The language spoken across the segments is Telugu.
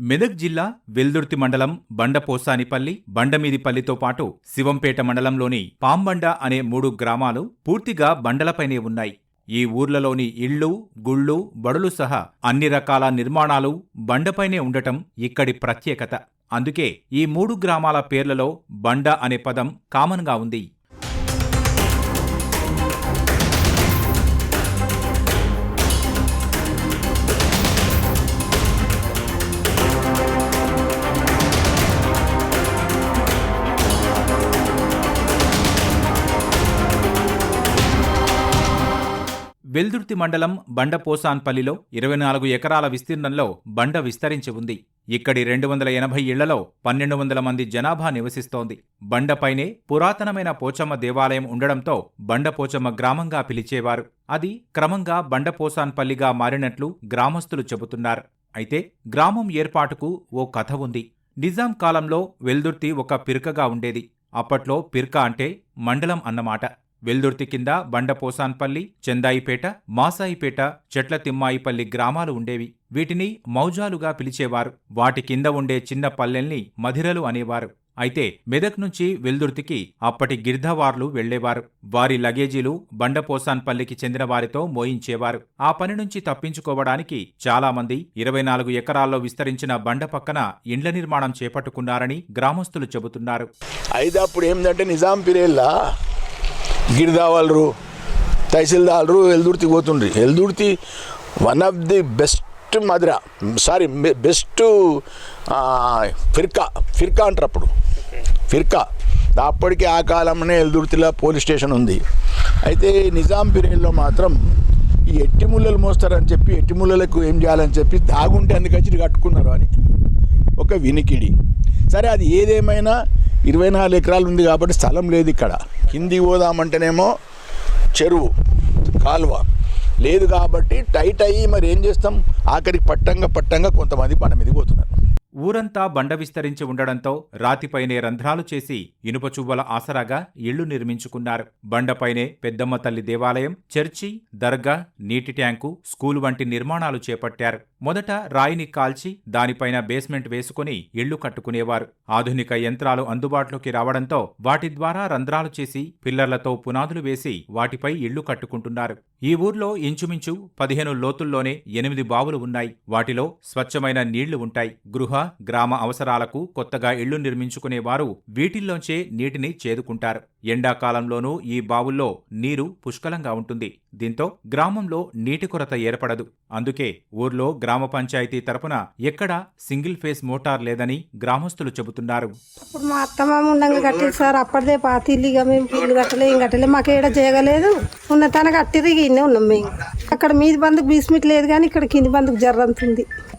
మెదక్ జిల్లా వెల్దుర్తి మండలం బండపోసానిపల్లి బండమీదిపల్లితో పాటు శివంపేట మండలంలోని పాంబండ అనే మూడు గ్రామాలు పూర్తిగా బండలపైనే ఉన్నాయి. ఈ ఊర్లలోని ఇళ్ళు గుళ్ళు బడులు సహా అన్ని రకాల నిర్మాణాలు బండపైనే ఉండటం ఇక్కడి ప్రత్యేకత. అందుకే ఈ మూడు గ్రామాల పేర్లలో బండ అనే పదం కామన్గా ఉంది. వెల్దుర్తి మండలం బండపోసాన్పల్లిలో ఇరవై నాలుగు ఎకరాల విస్తీర్ణంలో బండ విస్తరించి ఉంది. ఇక్కడి రెండు వందల ఎనభై ఇళ్ళలో పన్నెండు వందల మంది జనాభా నివసిస్తోంది. బండపైనే పురాతనమైన పోచమ్మ దేవాలయం ఉండడంతో బండపోచమ్మ గ్రామంగా పిలిచేవారు. అది క్రమంగా బండపోసాన్పల్లిగా మారినట్లు గ్రామస్తులు చెబుతున్నారు. అయితే గ్రామం ఏర్పాటుకు ఓ కథ ఉంది. నిజాం కాలంలో వెల్దుర్తి ఒక పిర్కగా ఉండేది. అప్పట్లో పిర్క అంటే మండలం అన్నమాట. వెల్దుర్తి కింద బండపోసాన్పల్లి చెందాయిపేట మాసాయిపేట చెట్ల తిమ్మాయిపల్లి గ్రామాలు ఉండేవి. వీటిని మౌజాలుగా పిలిచేవారు. వాటి కింద ఉండే చిన్న పల్లెల్ని మధిరలు అనేవారు. అయితే మెదక్ నుంచి వెల్దుర్తికి అప్పటి గిర్ధవార్లు వెళ్ళేవారు వారి లగేజీలు బండపోసాన్పల్లికి చెందిన వారితో మోయించేవారు. ఆ పని నుంచి తప్పించుకోవడానికి చాలామంది ఇరవై నాలుగు ఎకరాల్లో విస్తరించిన బండ పక్కన ఇండ్ల నిర్మాణం చేపట్టుకున్నారని గ్రామస్తులు చెబుతున్నారు. అయితే అప్పుడు ఏంటంటే నిజాం పీరియడ్లా గిరిదావాలరు tahsildar Eldurthi పోతుండ్రి. Eldurthi one of the best Mathura sorry best ఫిర్కా ఫిర్కా అంటారు అప్పుడు. ఫిర్కా. అప్పటికి ఆ కాలంలోనే ఎల్దుర్తిలో పోలీస్ స్టేషన్ ఉంది. అయితే నిజాం పీరియడ్లో మాత్రం ఈ ఎట్టి ముళ్ళలు మోస్తారని చెప్పి ఎట్టి ముళ్ళలకు ఏం చేయాలని చెప్పి దాగుంటే అందుకచ్చి కట్టుకున్నారు అని ఒక వినికిడి. సరే అది ఏదేమైనా ఇరవై నాలుగు ఎకరాలు ఉంది కాబట్టి స్థలం లేదు ఇక్కడ. కిందికి పోదామంటేనేమో చెరువు కాలువ. లేదు కాబట్టి టైట్ అయ్యి మరి ఏం చేస్తాం? ఆఖరికి పట్టంగా పట్టంగా కొంతమంది పని మీదకి పోతున్నారు. ఊరంతా బండ విస్తరించి ఉండడంతో రాతిపైనే రంధ్రాలు చేసి ఇనుపచువ్వల ఆసరాగా ఇళ్ళు నిర్మించుకున్నారు. బండపైనే పెద్దమ్మ తల్లి దేవాలయం చర్చి దర్గా నీటి ట్యాంకు స్కూలు వంటి నిర్మాణాలు చేపట్టారు. మొదట రాయిని కాల్చి దానిపైన బేస్మెంట్ వేసుకుని ఇళ్ళు కట్టుకునేవారు. ఆధునిక యంత్రాలు అందుబాటులోకి రావడంతో వాటి ద్వారా రంధ్రాలు చేసి పిల్లర్లతో పునాదులు వేసి వాటిపై ఇళ్ళు కట్టుకుంటున్నారు. ఈ ఊర్లో ఇంచుమించు పదిహేను లోతుల్లోనే ఎనిమిది బావులు ఉన్నాయి. వాటిలో స్వచ్ఛమైన నీళ్ళు ఉంటాయి. గృహ గ్రామ అవసరాలకు కొత్తగా ఇళ్ళు నిర్మించుకునేవారు వీటిల్లోంచే నీటిని చేదుకుంటారు. ఎండాకాలంలోనూ ఈ బావుల్లో నీరు పుష్కలంగా ఉంటుంది. దీంతో గ్రామంలో నీటి కొరత ఏర్పడదు. అందుకే ఊర్లో గ్రామ పంచాయతీ తరపున ఎక్కడా సింగిల్ ఫేస్ మోటార్ లేదని గ్రామస్తులు చెబుతున్నారు. ఇప్పుడు మా అత్తమామ కట్టేది సార్. అప్పటిదే మేము ఇల్లు కట్టలే ఏం కట్టలే. మాకు ఏడ చేయగలేదు. ఉన్న తన కట్టిది ఉన్నాం మేము. అక్కడ మీది బందుకు బీస్మిట్ లేదు కానీ ఇక్కడ కింది బందుకు జర్రంత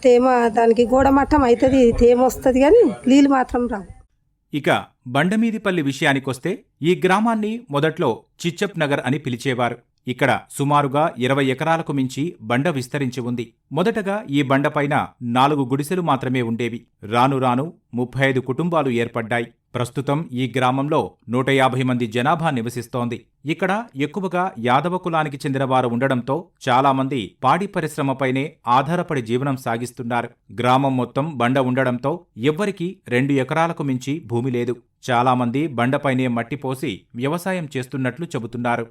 తేమ దానికి గోడ మట్టం అవుతుంది తేమ వస్తుంది కానీ నీళ్ళు మాత్రం రావు. ఇక బండమీదిపల్లి విషయానికొస్తే ఈ గ్రామాన్ని మొదట్లో చిచ్చప్ నగర్ అని పిలిచేవారు. ఇక్కడ సుమారుగా ఇరవై ఎకరాలకు మించి బండ విస్తరించి ఉంది. మొదటగా ఈ బండపైన నాలుగు గుడిసెలు మాత్రమే ఉండేవి. రాను రాను ముప్పై ఐదు కుటుంబాలు ఏర్పడ్డాయి. ప్రస్తుతం ఈ గ్రామంలో నూట యాభై మంది జనాభా నివసిస్తోంది. ఇక్కడ ఎక్కువగా యాదవ కులానికి చెందినవారు ఉండడంతో చాలామంది పాడి పరిశ్రమపైనే ఆధారపడి జీవనం సాగిస్తున్నారు. గ్రామం మొత్తం బండ ఉండడంతో ఎవ్వరికీ రెండు ఎకరాలకు మించి భూమి లేదు. చాలామంది బండపైనే మట్టిపోసి వ్యవసాయం చేస్తున్నట్లు చెబుతున్నారు.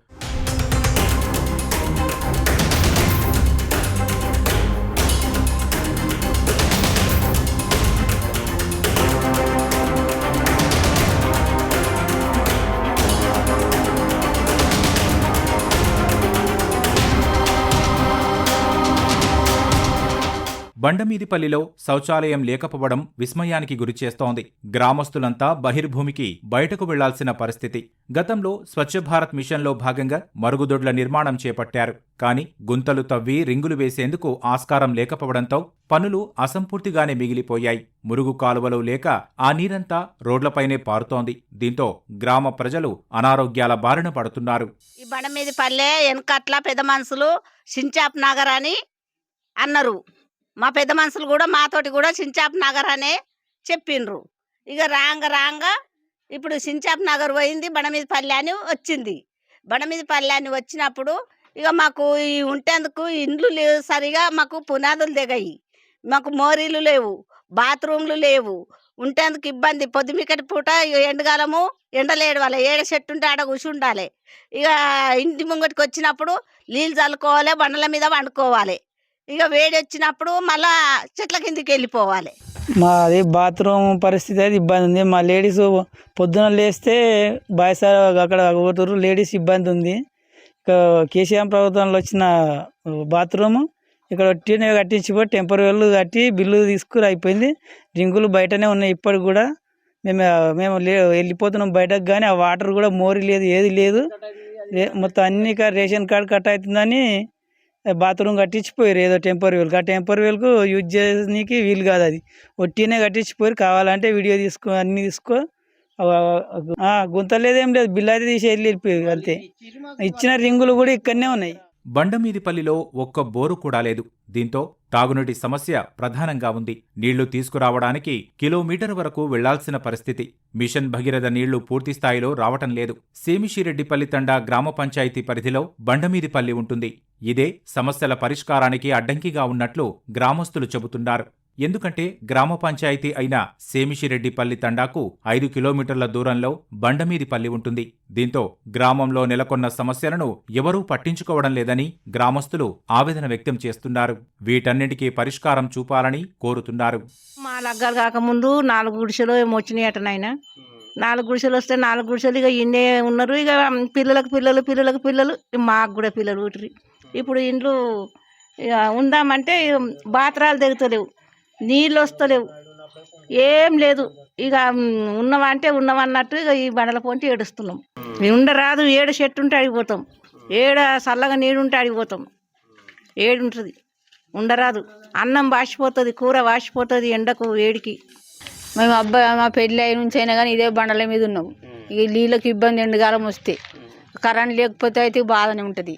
బండమీదిపల్లిలో శౌచాలయం లేకపోవడం విస్మయానికి గురిచేస్తోంది. గ్రామస్తులంతా బహిర్భూమికి బయటకు వెళ్ళాల్సిన పరిస్థితి. గతంలో స్వచ్ఛ భారత్ మిషన్లో భాగంగా మరుగుదొడ్ల నిర్మాణం చేపట్టారు. కానీ గుంతలు తవ్వి రింగులు వేసేందుకు ఆస్కారం లేకపోవడంతో పనులు అసంపూర్తిగానే మిగిలిపోయాయి. మురుగు కాలువలు లేక ఆ నీరంతా రోడ్లపైనే పారుతోంది. దీంతో గ్రామ ప్రజలు అనారోగ్యాల బారిన పడుతున్నారు. ఈ బండ మీద పల్లె వెనకట్ల పెద్ద మనుషులు సించాప్ నగర్ అని అన్నారు. మా పెద్ద మనుషులు కూడా మాతోటి కూడా సించాప్ నగర్ అనే చెప్పిండ్రు. ఇక రాంగ రాంగ ఇప్పుడు సించాప్ నగర్ పోయింది బండ పల్లె అని వచ్చింది. బండ పల్లె అని వచ్చినప్పుడు ఇక మాకు ఈ ఉంటేందుకు ఇండ్లు లేవు సరిగా మాకు పునాదులు దిగాయి. మాకు మోరీలు లేవు బాత్రూమ్లు లేవు. ఉంటేందుకు ఇబ్బంది పొద్దుమికటి పూట ఇగ ఎండకాలము ఎండలేడు వాళ్ళ ఏడ చెట్టు ఉంటే ఆడ కూర్చుండాలి ఇక ఇంటి ముంగటికి వచ్చినప్పుడు నీళ్ళు చల్లుకోవాలి బండల మీద వండుకోవాలి. ఇక వేడి వచ్చినప్పుడు మళ్ళా చెట్ల కిందికి వెళ్ళిపోవాలి. మాది బాత్రూమ్ పరిస్థితి అయితే ఇబ్బంది ఉంది. మా లేడీస్ పొద్దున లేస్తే బాయ్స్ అక్కడ పోతుర్రు. లేడీస్ ఇబ్బంది ఉంది. ఇక కేసీఆర్ ప్రభుత్వంలో వచ్చిన బాత్రూమ్ ఇక్కడ టీనే కట్టించిపోయి టెంపరీలు కట్టి బిల్లు తీసుకుని అయిపోయింది. డ్రింకులు బయటనే ఉన్నాయి ఇప్పటికి కూడా. మేము మేము లే వెళ్ళిపోతున్నాం బయటకు కానీ ఆ వాటర్ కూడా మోరి లేదు ఏది లేదు. మొత్తం అన్ని రేషన్ కార్డు కట్ అవుతుందని బాత్రూమ్ కట్టించిపోయారు ఏదో టెంపరీ వీల్ ఆ టెంపరీ వేలకు యూజ్ చేయడానికి వీలు కాదు అది ఒట్టినే కట్టించిపోయారు కావాలంటే వీడియో తీసుకో అన్ని తీసుకో గుంతలేదేం గుంత లేదేం లేదు బిల్ అయితే తీసి వెళ్ళి అంతే ఇచ్చిన రింగులు కూడా ఇక్కడనే ఉన్నాయి బండమీదిపల్లిలో ఒక్క బోరు కూడా లేదు. దీంతో తాగునీటి సమస్య ప్రధానంగా ఉంది. నీళ్ళు తీసుకురావడానికి కిలోమీటర్ వరకు వెళ్ళాల్సిన పరిస్థితి. మిషన్ భగీరథ నీళ్ళు పూర్తిస్థాయిలో రావటం లేదు. సేమిషిరెడ్డిపల్లి తండా గ్రామ పంచాయతీ పరిధిలో బండమీదిపల్లి ఉంటుంది. ఇదే సమస్యల పరిష్కారానికి అడ్డంకిగా ఉన్నట్లు గ్రామస్తులు చెబుతున్నారు. ఎందుకంటే గ్రామ పంచాయతీ అయిన సేమిషిరెడ్డిపల్లి తండాకు ఐదు కిలోమీటర్ల దూరంలో బండమీదిపల్లి ఉంటుంది. దీంతో గ్రామంలో నెలకొన్న సమస్యలను ఎవరూ పట్టించుకోవడం లేదని గ్రామస్తులు ఆవేదన వ్యక్తం చేస్తున్నారు. వీటన్నింటికీ పరిష్కారం చూపాలని కోరుతున్నారు. మా లగ్గాలు కాకముందు నాలుగు గుడిసెలు ఏమో వచ్చినాయి అట నాయన. నాలుగు గుడిసెలు వస్తే నాలుగు గుడిసెలు ఇక ఇన్నే ఉన్నారు. ఇక పిల్లలకు పిల్లలు పిల్లలకు పిల్లలు మాకు కూడా పిల్లలు ఇప్పుడు ఇండ్లు ఇక ఉందామంటే బాత్రాలు తెగుతలేవు. నీళ్ళు వస్తలేవు ఏం లేదు. ఇక ఉన్నవా అంటే ఉన్నవన్నట్టు ఇక ఈ బండల పోంటి ఏడుస్తున్నాం. ఉండరాదు ఏడు చెట్టు ఉంటే అడిగిపోతాం ఏడ చల్లగా నీడు ఉంటే అడిగిపోతాం ఏడు ఉంటుంది ఉండరాదు. అన్నం వాసిపోతుంది కూర వాసిపోతుంది ఎండకు వేడికి. మేము అబ్బాయి మా పెళ్ళి అయిన నుంచి అయినా కానీ ఇదే బండల మీద ఉన్నాం. ఇక నీళ్ళకి ఇబ్బంది ఎండకాలం వస్తే. కరెంట్ లేకపోతే అయితే బాగానే ఉంటుంది.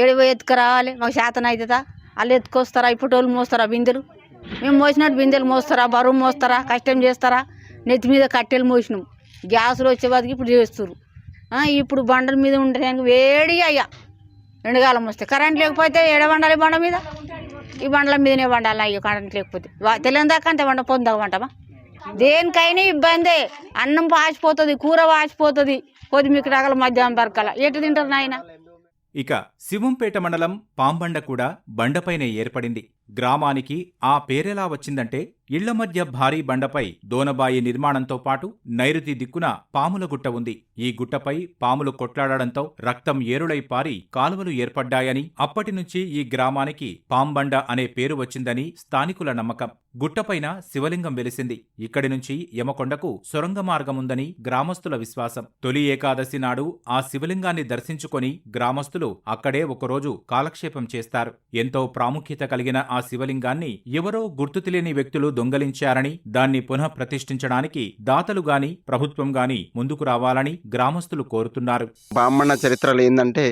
ఏడు పోయి ఎత్తుకు రావాలి? మాకు శాతం అవుతుందా? వాళ్ళు ఎత్తుకొస్తారా? ఇప్పుడు వాళ్ళు మోస్తారా బిందెలు? మేము మోసినట్టు బిందెలు మోస్తారా బరువు మోస్తారా కష్టం చేస్తారా? నెత్తి మీద కట్టెలు మోసినాం. గ్యాసులు వచ్చే ఇప్పుడు చేస్తారు ఇప్పుడు బండల మీద ఉండడానికి వేడి అయ్యా. ఎండకాలం వస్తే కరెంట్ లేకపోతే ఏడ వండాలి బండ మీద? ఈ బండల మీదనే వండాలి అయ్యో కరెంట్ లేకపోతే. తెలియని దాకా అంత వండ పొందాక వంటమా దేనికైనా ఇబ్బందే. అన్నం వాసిపోతుంది కూర వాసిపోతుంది కొద్దిమీకి రకాల మధ్యాహ్నం బరకల ఎటు తింటారు నాయన? ఇక శివంపేట మండలం పాంబండ కూడా బండపైనే ఏర్పడింది. గ్రామానికి ఆ పేరెలా వచ్చిందంటే ఇళ్ళ మధ్య భారీ బండపై దోనబాయి నిర్మాణంతో పాటు నైరుతి దిక్కున పాముల గుట్ట ఉంది. ఈ గుట్టపై పాములు కొట్లాడడంతో రక్తం ఏరులై పారి కాలువలు ఏర్పడ్డాయని అప్పటి నుంచి ఈ గ్రామానికి పాంబండ అనే పేరు వచ్చిందని స్థానికుల నమ్మకం. గుట్టపైన శివలింగం వెలిసింది. ఇక్కడి నుంచి యమకొండకు సొరంగ మార్గముందని గ్రామస్తుల విశ్వాసం. తొలి ఏకాదశి నాడు ఆ శివలింగాన్ని దర్శించుకొని గ్రామస్తులు అక్కడే ఒకరోజు కాలక్షేపం చేస్తారు. ఎంతో ప్రాముఖ్యత కలిగిన ఆ శివలింగాన్ని ఎవరో గుర్తు తెలియని వ్యక్తులు దొంగలించారని దాన్ని పునః ప్రతిష్ఠించడానికి దాతలు గాని ప్రభుత్వం గాని ముందుకు రావాలని గ్రామస్తులు కోరుతున్నారు. బ్రాహ్మణ చరిత్రలు ఏంటంటే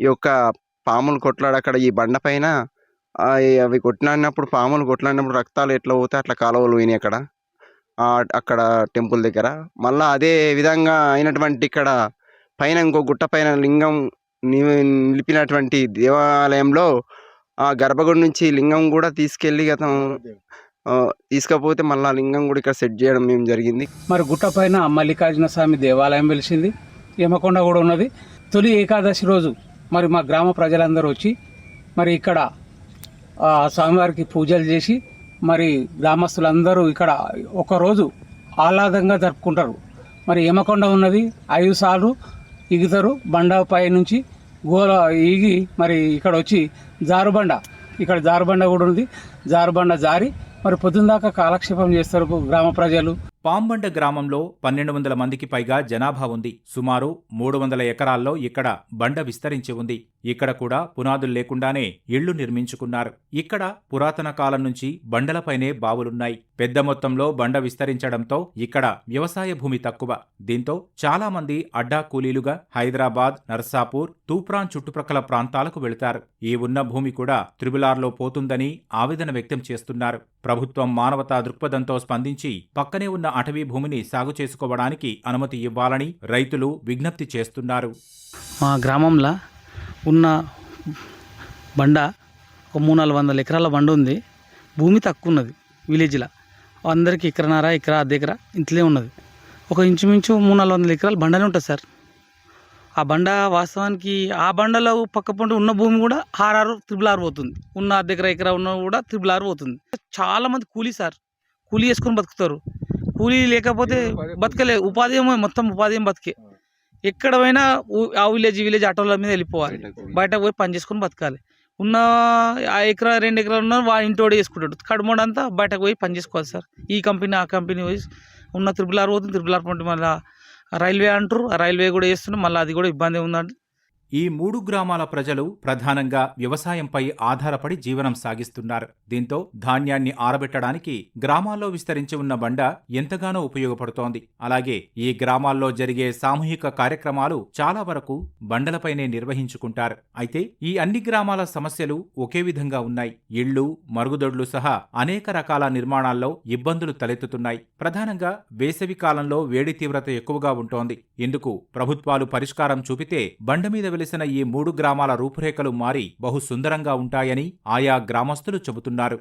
ఈ యొక్క పాములు కొట్లాడక్కడ ఈ బండ పైన అవి కొట్లాడినప్పుడు పాములు కొట్లాడినప్పుడు రక్తాలు ఎట్లా పోతాయి అట్లా కాలువలు పోయినాయి అక్కడ. అక్కడ టెంపుల్ దగ్గర. మళ్ళీ అదే విధంగా అయినటువంటి ఇక్కడ పైన ఇంకో గుట్ట పైన లింగం ని- నిలిపినటువంటి దేవాలయంలో ఆ గర్భగుడి నుంచి లింగం కూడా తీసుకెళ్ళి గతం తీసుకపోతే మళ్ళీ ఆ లింగం కూడా ఇక్కడ సెట్ చేయడం మేము జరిగింది? మరి గుట్ట పైన మల్లికార్జున స్వామి దేవాలయం వెలిసింది. యమకొండ కూడా ఉన్నది. తొలి ఏకాదశి రోజు మరి మా గ్రామ ప్రజలందరూ వచ్చి మరి ఇక్కడ స్వామివారికి పూజలు చేసి మరి గ్రామస్తులందరూ ఇక్కడ ఒకరోజు ఆహ్లాదంగా జరుపుకుంటారు. మరి యమకొండ ఉన్నది. ఐదు సార్లు ఇగుతారు. బండపై నుంచి గోల ఈగి మరి ఇక్కడ వచ్చి జారుబండ. ఇక్కడ జారుబండ కూడా ఉంది. జారుబండ జారి మరి పొద్దున్న దాకా కాలక్షేపం చేస్తారు గ్రామ ప్రజలు. పాంబండ గ్రామంలో పన్నెండు వందల మందికి పైగా జనాభా ఉంది. సుమారు మూడు వందల ఎకరాల్లో ఇక్కడ బండ విస్తరించి ఉంది. ఇక్కడ కూడా పునాదులు లేకుండానే ఇళ్ళు నిర్మించుకున్నారు. ఇక్కడ పురాతన కాలం నుంచి బండలపైనే బావులున్నాయి. పెద్ద మొత్తంలో బండ విస్తరించడంతో ఇక్కడ వ్యవసాయ భూమి తక్కువ. దీంతో చాలామంది అడ్డా కూలీలుగా హైదరాబాద్ నర్సాపూర్ తూప్రాన్ చుట్టుప్రక్కల ప్రాంతాలకు వెళతారు. ఈ ఉన్న భూమి కూడా త్రిబులార్లో పోతుందని ఆవేదన వ్యక్తం చేస్తున్నారు. ప్రభుత్వం మానవతా దృక్పథంతో స్పందించి పక్కనే ఉన్న అటవీ భూమిని సాగు చేసుకోవడానికి అనుమతి ఇవ్వాలని రైతులు విజ్ఞప్తి చేస్తున్నారు. మా గ్రామంలో ఉన్న బండ ఒక మూడు నాలుగు వందల ఎకరాల బండ ఉంది. భూమి తక్కువ ఉన్నది విలేజ్లో. అందరికి ఎకరన్నర ఎకరా దగ్గర ఇంట్లో ఉన్నది. ఒక ఇంచుమించు మూడు నాలుగు వందల ఎకరాలు బండనే ఉంటుంది సార్. ఆ బండ వాస్తవానికి ఆ బండలో పక్క పండు ఉన్న భూమి కూడా ఆర్ఆర్ త్రిబుల్ ఆర్ పోతుంది. ఉన్న దగ్గర ఎకరా ఉన్న కూడా త్రిబుల్ ఆర్ పోతుంది. చాలామంది కూలీ సార్. కూలీ చేసుకొని బతుకుతారు. కూలీ లేకపోతే బతకలే. ఉపాధి ఏమో మొత్తం ఉపాధి ఏం బతికే. ఎక్కడ పోయినా ఆ విలేజ్ విలేజ్ ఆటోల మీద వెళ్ళిపోవాలి. బయట పోయి పని చేసుకొని బతకాలి. ఉన్న ఆ ఎకరా రెండు ఎకరాలు ఉన్న వాడి ఇంటోడే చేసుకుంటాడు. కడుమోడు అంతా బయటకు పోయి పని చేసుకోవాలి సార్. ఈ కంపెనీ ఆ కంపెనీ పోయి ఉన్న త్రిపుల్ ఆర్ పోతుంది. త్రిపుల్ ఆర్ పంట మళ్ళీ రైల్వే అంటారు. ఆ రైల్వే కూడా చేస్తున్నాం మళ్ళీ అది కూడా ఇబ్బంది ఉందండి ఈ మూడు గ్రామాల ప్రజలు ప్రధానంగా వ్యవసాయంపై ఆధారపడి జీవనం సాగిస్తున్నారు. దీంతో ధాన్యాన్ని ఆరబెట్టడానికి గ్రామాల్లో విస్తరించి ఉన్న బండ ఎంతగానో ఉపయోగపడుతోంది. అలాగే ఈ గ్రామాల్లో జరిగే సామూహిక కార్యక్రమాలు చాలా వరకు బండలపైనే నిర్వహించుకుంటారు. అయితే ఈ అన్ని గ్రామాల సమస్యలు ఒకే విధంగా ఉన్నాయి. ఇళ్ళు మరుగుదొడ్లు సహా అనేక రకాల నిర్మాణాల్లో ఇబ్బందులు తలెత్తుతున్నాయి. ప్రధానంగా వేసవి కాలంలో వేడి తీవ్రత ఎక్కువగా ఉంటోంది. ఇందుకు ప్రభుత్వాలు పరిష్కారం చూపితే బండ మీద వెలిసిన ఈ మూడు గ్రామాల రూపురేఖలు మారి బహు సుందరంగా ఉంటాయని ఆయా గ్రామస్తులు చెబుతున్నారు.